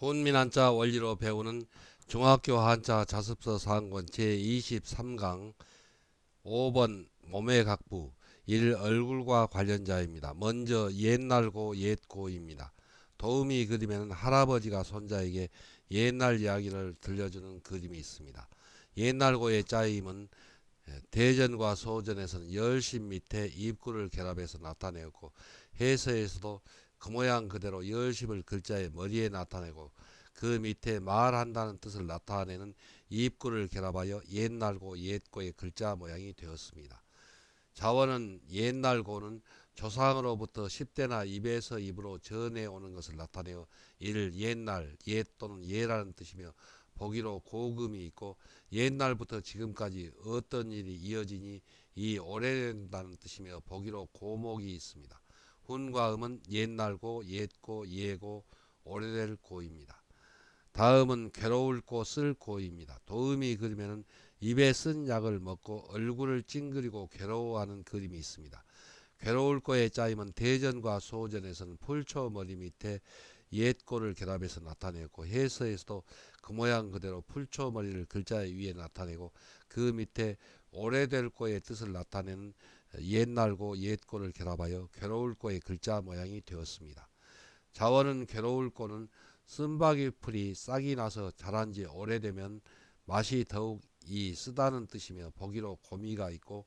훈민 한자 원리로 배우는 중학교 한자 자습서 상권 제23강 5번 몸의 각부 1 얼굴과 관련자입니다. 먼저 옛날고 옛고입니다. 도우미 그림에는 할아버지가 손자에게 옛날 이야기를 들려주는 그림이 있습니다. 옛날고의 짜임은 대전과 소전에서는 열심 밑에 입구를 결합해서 나타내었고 해서에서도 그 모양 그대로 열심을 글자의 머리에 나타내고 그 밑에 말한다는 뜻을 나타내는 입구를 결합하여 옛날고 옛고의 글자 모양이 되었습니다. 자원은 옛날고는 조상으로부터 10대나 입에서 입으로 전해오는 것을 나타내어 이를 옛날, 옛 또는 예라는 뜻이며 보기로 고금이 있고 옛날부터 지금까지 어떤 일이 이어지니 이 오래된다는 뜻이며 보기로 고목이 있습니다. 훈과 음은 옛날고 옛고 예고 오래될 고입니다. 다음은 괴로울 고 쓸 고입니다. 도음이 그리면은 입에 쓴 약을 먹고 얼굴을 찡그리고 괴로워하는 그림이 있습니다. 괴로울 거의 짜임은 대전과 소전에서는 풀초 머리 밑에 옛고를 결합해서 나타내고 해서에서도 그 모양 그대로 풀초 머리를 글자 위에 나타내고 그 밑에 오래될 거의 뜻을 나타내는 옛날고 옛고를 결합하여 괴로울 거의 글자 모양이 되었습니다. 자원은 괴로울 거는 쓴바귀 풀이 싹이 나서 자란 지 오래되면 맛이 더욱 이 쓰다는 뜻이며 보기로 고미가 있고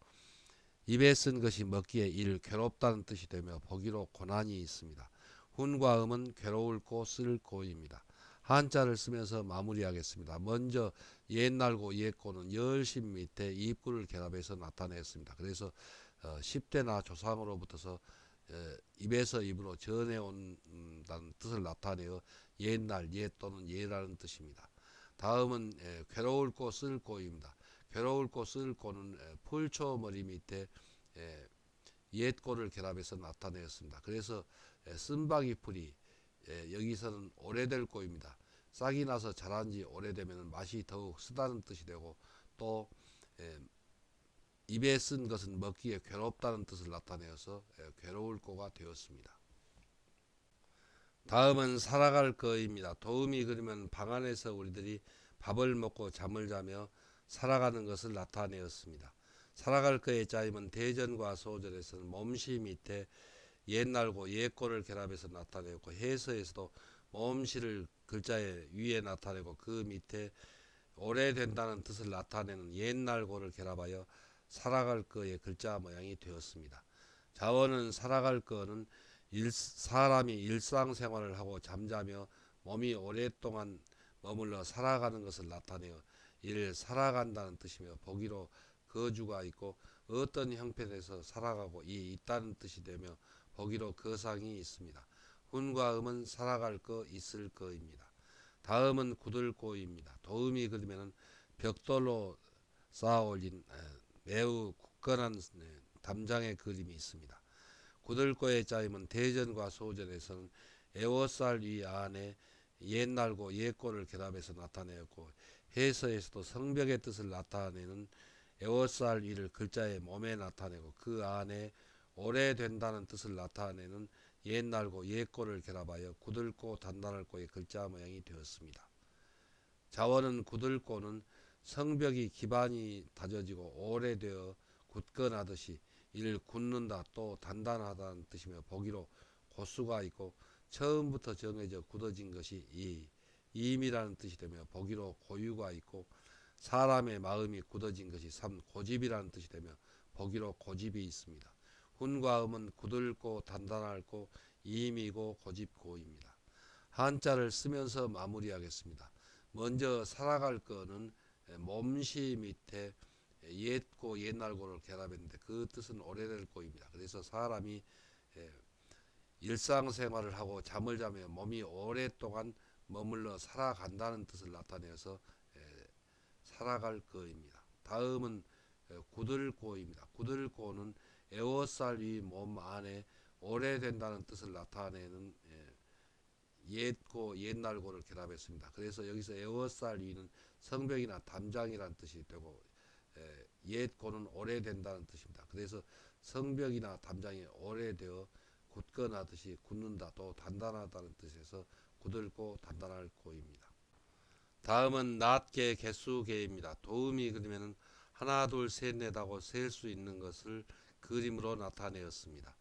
입에 쓴 것이 먹기에 일 괴롭다는 뜻이 되며 보기로 고난이 있습니다. 훈과 음은 괴로울 고 쓸 고입니다. 한자를 쓰면서 마무리하겠습니다. 먼저 옛날고 옛고는 열심 밑에 입구를 결합해서 나타냈습니다. 그래서 어, 10대나 조상으로부터서 에, 입에서 입으로 전해온다는 뜻을 나타내어 옛날 옛 또는 예라는 뜻입니다. 다음은 에, 괴로울 고 쓸 고입니다. 괴로울 고 쓸 고는 에, 풀초 머리 밑에 에, 옛 고를 결합해서 나타내었습니다. 그래서 에, 쓴바귀 풀이 에, 여기서는 오래될 고입니다. 싹이 나서 자란 지 오래되면 맛이 더욱 쓰다는 뜻이 되고 또 에, 입에 쓴 것은 먹기에 괴롭다는 뜻을 나타내어서 괴로울 거가 되었습니다. 다음은 살아갈 거입니다. 도움이 그러면 방 안에서 우리들이 밥을 먹고 잠을 자며 살아가는 것을 나타내었습니다. 살아갈 거의 짜임은 대전과 소절에서는 몸시 밑에 옛날고 옛고를 결합해서 나타내고 해서에서도 몸시를 글자에 위에 나타내고 그 밑에 오래된다는 뜻을 나타내는 옛날고를 결합하여 살아갈 거의 글자 모양이 되었습니다. 자원은 살아갈 거는 일, 사람이 일상생활을 하고 잠자며 몸이 오랫동안 머물러 살아가는 것을 나타내어 이를 살아간다는 뜻이며 보기로 거주가 있고 어떤 형편에서 살아가고 이 있다는 뜻이 되며 보기로 거상이 있습니다. 훈과 음은 살아갈 거 있을 거입니다. 다음은 굳을고입니다. 도음이 그리면 벽돌로 쌓아 올린 매우 굳건한 네, 담장의 그림이 있습니다. 구들고의 짜임은 대전과 소전에서는 에워쌀 위 안에 옛날고 옛고를 결합해서 나타내었고 해서에서도 성벽의 뜻을 나타내는 에워쌀 위를 글자의 몸에 나타내고 그 안에 오래된다는 뜻을 나타내는 옛날고 옛고를 결합하여 굳을고 단단할 고의 글자 모양이 되었습니다. 자원은 굳을고는 성벽이 기반이 다져지고 오래되어 굳건하듯이 이를 굳는다 또 단단하다는 뜻이며 보기로 고수가 있고 처음부터 정해져 굳어진 것이 이 임이라는 뜻이 되며 보기로 고유가 있고 사람의 마음이 굳어진 것이 삼 고집이라는 뜻이 되며 보기로 고집이 있습니다. 훈과 음은 굳을고 단단할고 임이고 고집고입니다. 한자를 쓰면서 마무리하겠습니다. 먼저 살아갈 거는 몸시 밑에 옛고 옛날고를 결합했는데 그 뜻은 오래될 고입니다. 그래서 사람이 일상생활을 하고 잠을 자며 몸이 오랫동안 머물러 살아간다는 뜻을 나타내서 살아갈 거입니다. 다음은 굳을고입니다. 굳을고는 에워쌀 위몸 안에 오래된다는 뜻을 나타내는 옛고 옛날고를 결합했습니다. 그래서 여기서 에워쌀 위는 성벽이나 담장이라는 뜻이 되고 옛고는 오래된다는 뜻입니다. 그래서 성벽이나 담장이 오래되어 굳건하듯이 굳는다 또 단단하다는 뜻에서 굳을고 단단할 고입니다. 다음은 낫개 개수개입니다. 도움이 그리면은 하나 둘 셋 넷 하고 셀 수 있는 것을 그림으로 나타내었습니다.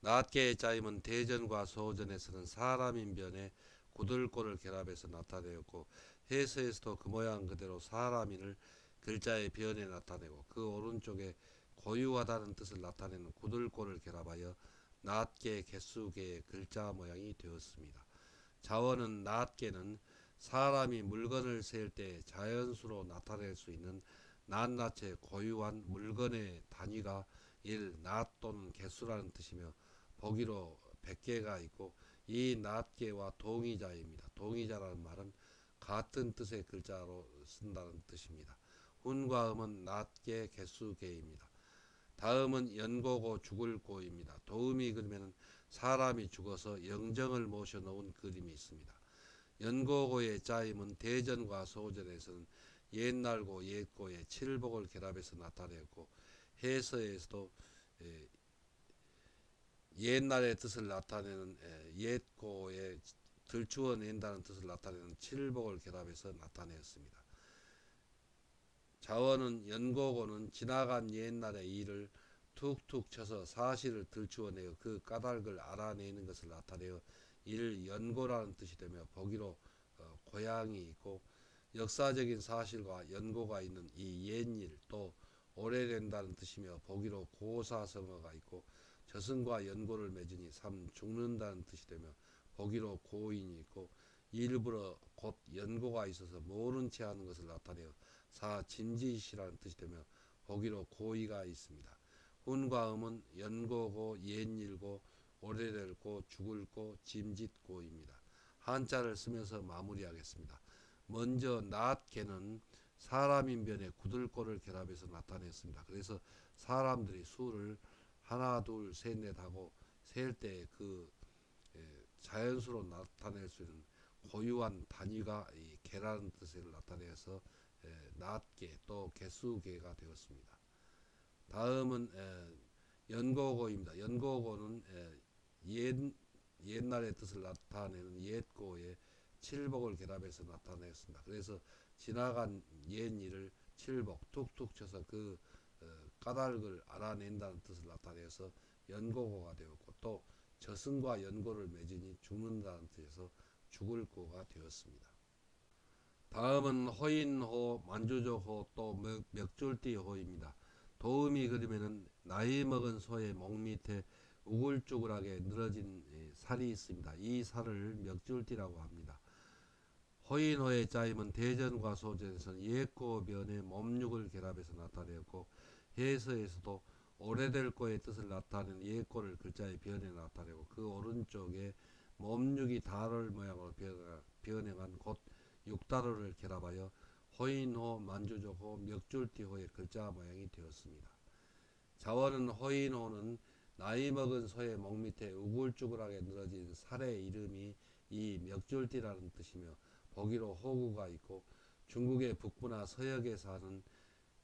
낫개의 짜임은 대전과 소전에서는 사람 인 변에 굳을고를 결합해서 나타내었고 해서에서도 그 모양 그대로 사람인을 글자의 변에 나타내고 그 오른쪽에 고유하다는 뜻을 나타내는 굳을고를 결합하여 낫개 개수개의 글자 모양이 되었습니다. 자원은 낫개는 사람이 물건을 셀때 자연수로 나타낼 수 있는 낱낱의 고유한 물건의 단위가 일, 낫 또는 개수라는 뜻이며 보기로 100개가 있고 이 낫개와 동의자입니다. 동의자라는 말은 같은 뜻의 글자로 쓴다는 뜻입니다. 훈과 음은 낫개 개수개입니다. 다음은 연고고 죽을 고입니다. 도움이 그러면 사람이 죽어서 영정을 모셔 놓은 그림이 있습니다. 연고고의 짜임은 대전과 소전에서는 옛날고 옛고의 칠복을 결합해서 나타냈고 해서에서도 옛날의 뜻을 나타내는 옛고의 들추어 낸다는 뜻을 나타내는 칠복을 결합해서 나타내었습니다. 자원은 연고고는 지나간 옛날의 일을 툭툭 쳐서 사실을 들추어내어 그 까닭을 알아내는 것을 나타내어 일 연고라는 뜻이 되며 보기로 어, 고향이 있고 역사적인 사실과 연고가 있는 이 옛일 또 오래된다는 뜻이며 보기로 고사성어가 있고 저승과 연고를 맺으니 삼 죽는다는 뜻이 되며 보기로 고인이 있고 일부러 곧 연고가 있어서 모른 채 하는 것을 나타내어 사 진지시라는 뜻이 되며 보기로 고의가 있습니다. 훈과 음은 연고고 옛일고 오래될고 죽을고 짐짓고입니다. 한자를 쓰면서 마무리하겠습니다. 먼저 낫개는 사람인 변에 굳을고를 결합해서 나타냈습니다. 그래서 사람들이 수를 하나 둘 셋 넷 하고 셀 때 그 자연수로 나타낼 수 있는 고유한 단위가 이 개라는 뜻을 나타내서 낫개 또 개수개가 되었습니다. 다음은 연고고입니다. 연고고는 옛, 옛날의 뜻을 나타내는 옛고에 칠복을 결합해서 나타냈습니다. 그래서 지나간 옛 일을 칠복 툭툭 쳐서 그 어, 까닭을 알아낸다는 뜻을 나타내서 연고고가 되었고 또 저승과 연고를 맺으니 죽는다는 뜻에서 죽을 고가 되었습니다. 다음은 호인호, 만주족호, 또 멱줄띠호입니다. 도움이 그리면은 나이 먹은 소의 목 밑에 우글쭈글하게 늘어진 살이 있습니다. 이 살을 멱줄띠라고 합니다. 호인호의 짜임은 대전과 소전에서는 옛고 변의 몸육을 결합해서 나타내었고 해서에서도 오래될 거의 뜻을 나타내는 옛고를 글자의 변에 나타내고 그 오른쪽에 몸육이 달을 모양으로 변해간 곧 육다로를 결합하여 호인호, 만주족호, 멱줄띠호의 글자 모양이 되었습니다. 자원은 호인호는 나이 먹은 소의 목 밑에 우글쭈글하게 늘어진 살의 이름이 이 멱줄띠라는 뜻이며 보기로 호구가 있고 중국의 북부나 서역에 사는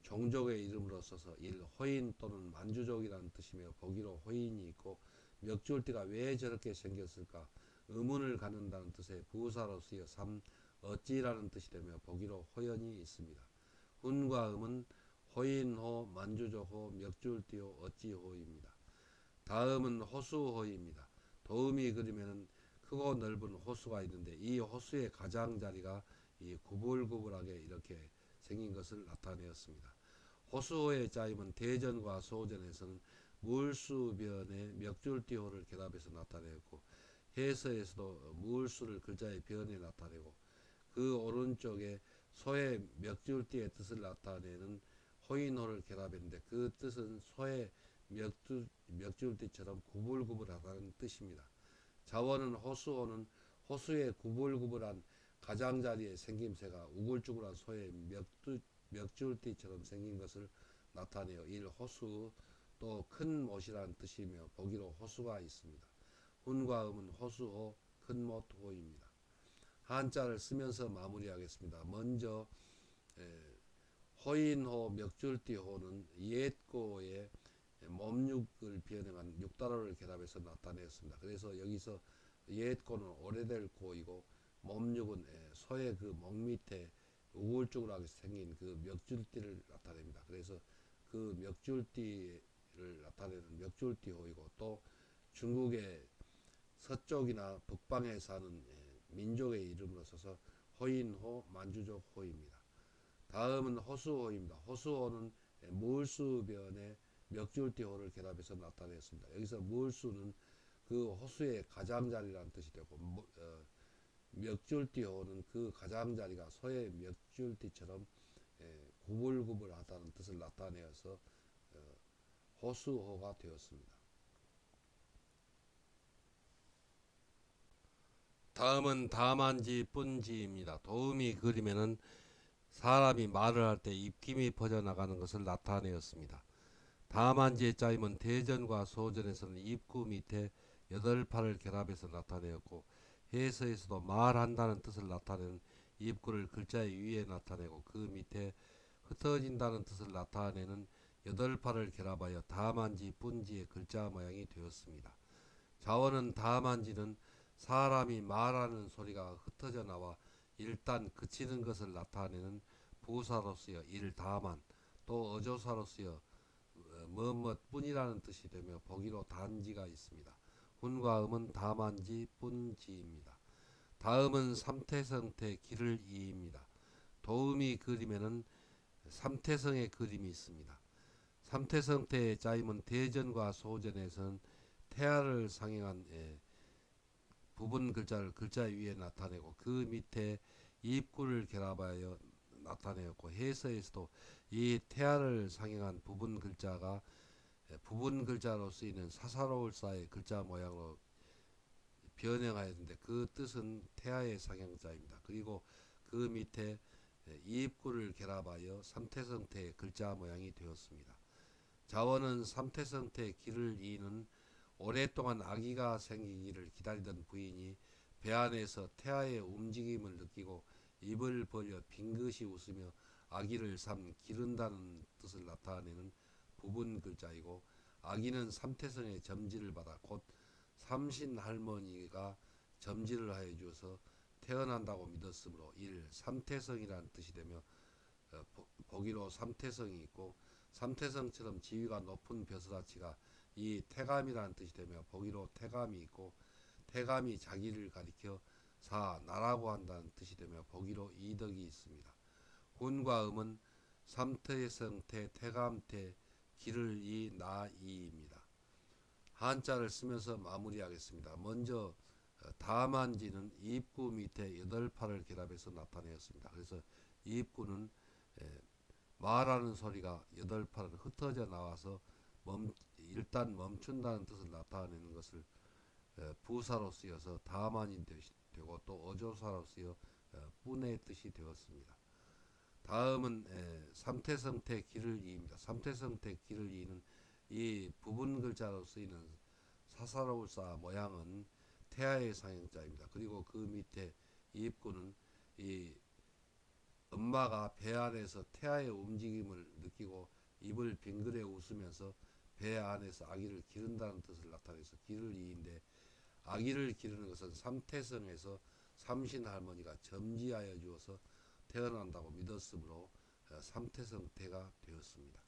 종족의 이름으로 써서 일 호인 또는 만주족이라는 뜻이며 보기로 호인이 있고 멱줄띠가 왜 저렇게 생겼을까 의문을 갖는다는 뜻의 부사로 쓰여 삼 어찌라는 뜻이 되며 보기로 호연이 있습니다. 훈과 음은 호인호, 만주족호, 멱줄띠호, 어찌호입니다. 다음은 호수호입니다. 도움이 그리면은 크고 넓은 호수가 있는데 이 호수의 가장자리가 이 구불구불하게 이렇게 생긴 것을 나타내었습니다. 호수호의 짜임은 대전과 소전에서는 물수변에 멱줄띠호를 결합해서 나타내었고 해서에서도 물수를 글자의 변에 나타내고 그 오른쪽에 소의 멱줄띠의 뜻을 나타내는 호인호를 결합했는데 그 뜻은 소의 멱줄, 멱줄띠처럼 구불구불하다는 뜻입니다. 자원은 호수호는 호수의 구불구불한 가장자리의 생김새가 우글쭈글한 소의 멱줄, 멱줄띠처럼 생긴 것을 나타내어 일 호수 또 큰 못이라는 뜻이며 보기로 호수가 있습니다. 훈과 음은 호수호 큰못호입니다. 한자를 쓰면서 마무리하겠습니다. 먼저 호인호 멱줄띠호는 옛고의 몸육을 변형한 육단어를 결합해서 나타냈습니다. 그래서 여기서 옛고는 오래될 고이고 몸육은 예, 소의 그 목 밑에 우글쭈글하게 생긴 그 멱줄띠를 나타냅니다. 그래서 그 멱줄띠를 나타내는 멱줄띠 호이고 또 중국의 서쪽이나 북방에 사는 예, 민족의 이름으로 써서 호인호 만주족 호입니다. 다음은 호수호입니다. 호수호는 예, 무울수변에 멱줄띠호를 결합해서 나타냈습니다. 여기서 무울수는 그 호수의 가장자리라는 뜻이 되고 무- 어, 멱줄띠호는 그 가장자리가 소의 멱줄띠처럼 예, 구불구불하다는 뜻을 나타내어서 어, 호수호가 되었습니다. 다음은 다만지 뿐지입니다. 도움이 그림에는 사람이 말을 할 때 입김이 퍼져나가는 것을 나타내었습니다. 다만지의 짜임은 대전과 소전에서는 입구 밑에 여덟 팔을 결합해서 나타내었고 해서에서도 말한다는 뜻을 나타내는 입구를 글자 위에 나타내고 그 밑에 흩어진다는 뜻을 나타내는 여덟 팔을 결합하여 다만지 뿐지의 글자 모양이 되었습니다. 자원은 다만지는 사람이 말하는 소리가 흩어져 나와 일단 그치는 것을 나타내는 부사로 쓰여 일다만 또 어조사로 쓰여 어, 뭐뭇 뿐이라는 뜻이 되며 보기로 단지가 있습니다. 훈과 음은 다만지 뿐지입니다. 다음은 삼태성태 길을 이입니다. 도움이 그림에는 삼태성의 그림이 있습니다. 삼태성태의 짜임은 대전과 소전에서는 태아를 상행한 예, 부분 글자를 글자 위에 나타내고 그 밑에 입구를 결합하여 나타내었고 해서에서도 이 태아를 상행한 부분 글자가 예, 부분 글자로 쓰이는 사사로울사의 글자 모양으로 변형하였는데 그 뜻은 태아의 상형자입니다. 그리고 그 밑에 예, 입구를 결합하여 삼태성태의 글자 모양이 되었습니다. 자원은 삼태성태 길을 이는 오랫동안 아기가 생기기를 기다리던 부인이 배 안에서 태아의 움직임을 느끼고 입을 벌려 빙긋이 웃으며 아기를 삼 기른다는 뜻을 나타내는 부분 글자이고 아기는 삼태성의 점지를 받아 곧 삼신 할머니가 점지를 하여 주어서 태어난다고 믿었으므로 일 삼태성이라는 뜻이 되며 어, 보- 보기로 삼태성이 있고 삼태성처럼 지위가 높은 벼슬아치가 이 태감이라는 뜻이 되며 보기로 태감이 있고 태감이 자기를 가리켜 사 나라고 한다는 뜻이 되며 보기로 이덕이 있습니다. 훈과 음은 삼태성태 태감태 기를 이 나 이입니다. 한자를 쓰면서 마무리하겠습니다. 먼저 어, 다만지는 입구 밑에 여덟 팔을 결합해서 나타내었습니다. 그래서 입구는 에, 말하는 소리가 여덟 팔은 흩어져 나와서 멈, 일단 멈춘다는 뜻을 나타내는 것을 에, 부사로 쓰여서 다만이 되- 되고 또 어조사로 쓰여 어, 뿐의 뜻이 되었습니다. 다음은 에, 삼태성태 기를 이입니다. 삼태성태 기를 이는 이 부분 글자로 쓰이는 사사로울사 모양은 태아의 상형자입니다. 그리고 그 밑에 입구는 이 엄마가 배 안에서 태아의 움직임을 느끼고 입을 빙그레 웃으면서 배 안에서 아기를 기른다는 뜻을 나타내서 기를 이인데 아기를 기르는 것은 삼태성에서 삼신 할머니가 점지하여 주어서 태어난다고 믿었으므로 어, 삼태성태가 되었습니다.